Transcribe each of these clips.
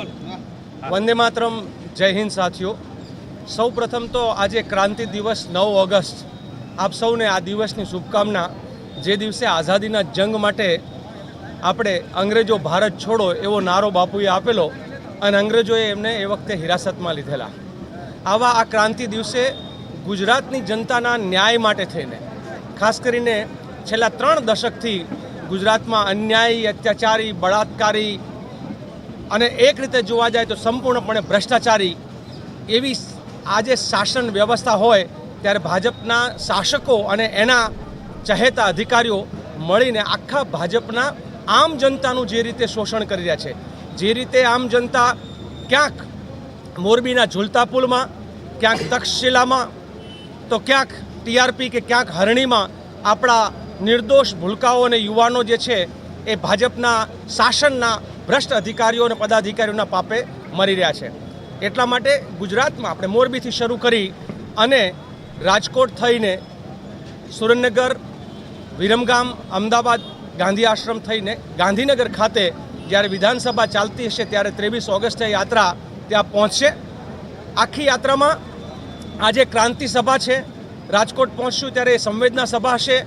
વંદે માતરમ, જય હિન્દ સાથીઓ. સૌ પ્રથમ તો આજે ક્રાંતિ દિવસ નવ ઓગસ્ટ. આપ સૌને આ દિવસની શુભકામના. જે દિવસે આઝાદીના જંગ માટે આપણે અંગ્રેજો ભારત છોડો એવો નારો બાપુએ આપેલો અને અંગ્રેજોએ એમને એ વખતે હિરાસતમાં લીધેલા. આવા આ ક્રાંતિ દિવસે ગુજરાતની જનતાના ન્યાય માટે થઈને, ખાસ કરીને છેલ્લા ત્રણ દશકથી ગુજરાતમાં અન્યાયી, અત્યાચારી, બળાત્કારી અને એક રીતે જોવા જાય તો સંપૂર્ણપણે ભ્રષ્ટાચારી એવી આજે શાસન વ્યવસ્થા હોય ત્યારે ભાજપના શાસકો અને એના ચહેતા અધિકારીઓ મળીને આખા ભાજપના આમ જનતાનું જે રીતે શોષણ કરી રહ્યા છે, જે રીતે આમ જનતા ક્યાંક મોરબીના ઝૂલતા પુલમાં ક્યાંક તક્ષશિલામાં, તો ક્યાંક ટીઆરપી કે ક્યાંક હરણીમાં આપણા નિર્દોષ ભૂલકાઓ અને યુવાનો જે છે એ ભાજપના શાસનના ભ્રષ્ટ અધિકારીઓ અને પદાધિકારીઓના પાપે મરી રહ્યા છે. એટલા માટે ગુજરાતમાં આપણે મોરબીથી શરૂ કરી અને રાજકોટ થઈને સુરેન્દ્રનગર, વિરમગામ, અમદાવાદ, ગાંધી આશ્રમ થઈને ગાંધીનગર ખાતે જ્યારે વિધાનસભા ચાલતી હશે ત્યારે ત્રેવીસ ઓગસ્ટે યાત્રા ત્યાં પહોંચશે. આખી યાત્રામાં આજે ક્રાંતિ સભા છે. રાજકોટ પહોંચશું ત્યારે સંવેદના સભા હશે.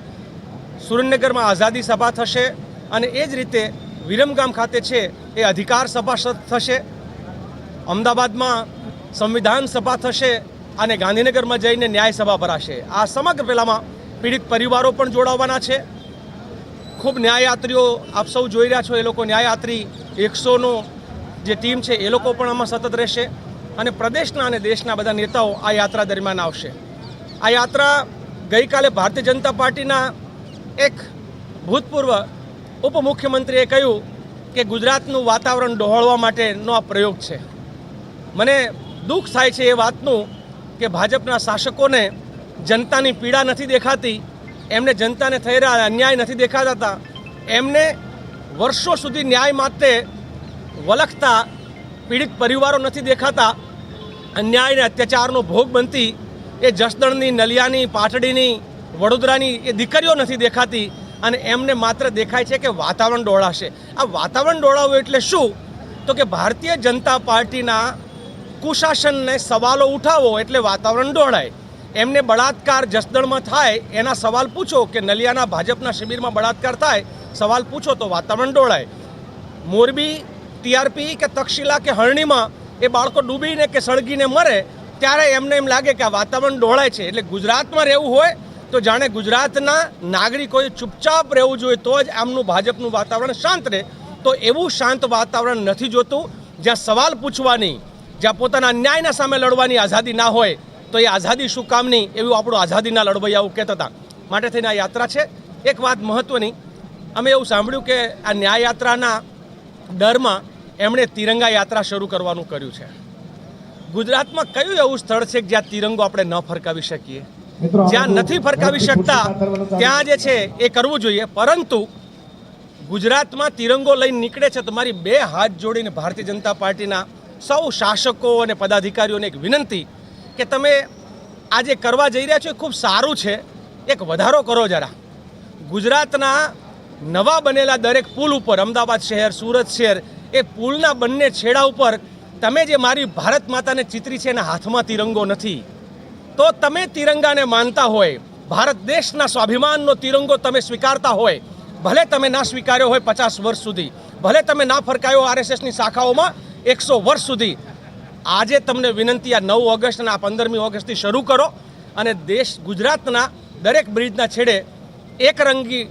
સુરેન્દ્રનગરમાં આઝાદી સભા થશે અને એ જ રીતે વિરમગામ ખાતે છે એ અધિકાર સભા થશે. અમદાવાદમાં સંવિધાન સભા થશે અને ગાંધીનગરમાં જઈને ન્યાય સભા ભરાશે. આ સમગ્ર પહેલામાં પીડિત પરિવારો પણ જોડાવાના છે. ખૂબ ન્યાયયાત્રીઓ આપ સૌ જોઈ રહ્યા છો, એ લોકો ન્યાયયાત્રી એકસોનો જે ટીમ છે, એ લોકો પણ આમાં સતત રહેશે અને પ્રદેશના અને દેશના બધા નેતાઓ આ યાત્રા દરમિયાન આવશે. આ યાત્રા ગઈકાલે ભારતીય જનતા પાર્ટીના એક ભૂતપૂર્વ ઉપમુખ્યમંત્રીએ કહ્યું કે ગુજરાતનું વાતાવરણ ડહોળવા માટેનો આ પ્રયોગ છે. મને દુઃખ થાય છે એ વાતનું કે ભાજપના શાસકોને જનતાની પીડા નથી દેખાતી, એમને જનતાને થઈ રહ્યા અન્યાય નથી દેખાતા, એમને વર્ષો સુધી ન્યાય માટે વલખતા પીડિત પરિવારો નથી દેખાતા, અન્યાય અને અત્યાચારનો ભોગ બનતી એ જસદણની, નલિયાની, પાટડીની, વડોદરાની એ દીકરીઓ નથી દેખાતી અને એમને માત્ર દેખાય છે કે વાતાવરણ ડોળાશે. આ વાતાવરણ ડોળાવવું એટલે શું? તો કે ભારતીય જનતા પાર્ટીના કુશાસનને સવાલો ઉઠાવો એટલે વાતાવરણ ડોળાય. એમને બળાત્કાર જસદણમાં થાય, એના સવાલ પૂછો કે નલિયાના ભાજપના શિબિરમાં બળાત્કાર થાય, સવાલ પૂછો તો વાતાવરણ ડોળાય. મોરબી, ટીઆરપી કે તક્ષશિલા કે હરણીમાં એ બાળકો ડૂબીને કે સળગીને મરે, ત્યારે એમને એમ લાગે કે આ વાતાવરણ ડોળાય છે. એટલે ગુજરાતમાં રહેવું હોય તો જાણે ગુજરાતના નાગરિકોએ ચૂપચાપ રહેવું જોઈએ તો જ આમનું ભાજપનું વાતાવરણ શાંત રહે. તો એવું શાંત વાતાવરણ નથી જોતું, જ્યાં સવાલ પૂછવાની જ્યાં પોતાના અન્યાયના સામે લડવાની આઝાદી ના હોય, તો એ આઝાદી શું કામની એવું આપણું આઝાદીના લડવૈયાઓ કહેતા હતા. માટે થઈને આ યાત્રા છે. એક વાત મહત્ત્વની અમે એવું સાંભળ્યું કે આ ન્યાય યાત્રાના ડરમાં એમણે તિરંગા યાત્રા શરૂ કરવાનું કર્યું છે. ગુજરાતમાં કયું એવું સ્થળ છે જ્યાં તિરંગો આપણે ન ફરકાવી શકીએ? જ્યાં નથી ફરકાવી શકતા ત્યાં જે છે એ કરવું જોઈએ. પરંતુ ગુજરાતમાં તિરંગો લઈને નીકળે છે તો મારી બે હાથ જોડીને ભારતીય જનતા પાર્ટીના સૌ શાસકો અને પદાધિકારીઓને એક વિનંતી કે તમે આજે કરવા જઈ રહ્યા છો એ ખૂબ સારું છે. એક વધારો કરો જરા. ગુજરાતના નવા બનેલા દરેક પુલ ઉપર અમદાવાદ શહેર સુરત શહેર એ પુલના બંને છેડા ઉપર તમે જે મારી ભારત માતાને ચિત્રી છે એના હાથમાં તિરંગો નથી. તો તમે તિરંગાને માનતા હોય, ભારત દેશના સ્વાભિમાનનો તિરંગો તમે સ્વીકારતા હોય, ભલે તમે ના સ્વીકાર્યો હોય પચાસ વર્ષ સુધી, ભલે તમે ના ફરકાયો આરએસએસની શાખાઓમાં એકસો વર્ષ સુધી, આજે તમને વિનંતી આ નવ ઓગસ્ટ અને આ પંદરમી ઓગસ્ટથી શરૂ કરો અને દેશ ગુજરાતના દરેક બ્રિજના છેડે એકરંગી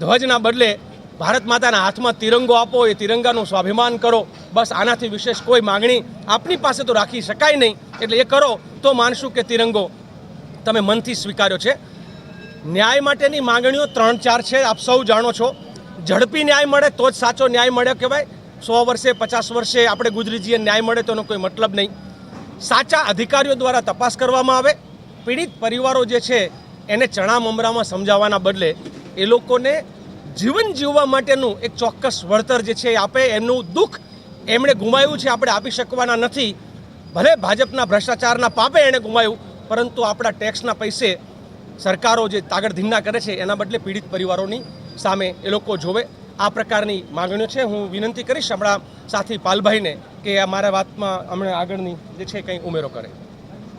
ધ્વજના બદલે ભારત માતાના હાથમાં તિરંગો આપો, એ તિરંગાનું સ્વાભિમાન કરો. બસ આનાથી વિશેષ કોઈ માગણી આપની પાસે તો રાખી શકાય નહીં. એટલે એ કરો તો માનશું કે તિરંગો તમે મનથી સ્વીકાર્યો છે. ન્યાય માટેની માંગણીઓ ત્રણ ચાર છે. આપ સૌ જાણો છો. ઝડપી ન્યાય મળે તો જ સાચો ન્યાય મળ્યો કહેવાય. સો વર્ષે, પચાસ વર્ષે આપણે ગુજરી જઈએ ન્યાય મળે તોનો કોઈ મતલબ નહીં. સાચા અધિકારીઓ દ્વારા તપાસ કરવામાં આવે. પીડિત પરિવારો જે છે એને ચણા મમરામાં સમજાવવાના બદલે એ લોકોને જીવન જીવવા માટેનું એક ચોક્કસ વળતર જે છે એ આપે, એમનું દુઃખ એમણે ગુમાવ્યું છે, આપણે આપી શકવાના નથી. ભલે ભાજપના ભ્રષ્ટાચારના પાપે એણે ગુમાવ્યું, પરંતુ આપણા ટેક્સના પૈસે સરકારો જે તાગડધીંગા કરે છે, એના બદલે પીડિત પરિવારોની સામે એ લોકો જોવે. આ પ્રકારની માગણીઓ છે. હું વિનંતી કરીશ આપણા સાથી પાલભાઈને કે આ મારા વાતમાં હમણાં આગળની જે છે કંઈ ઉમેરો કરે.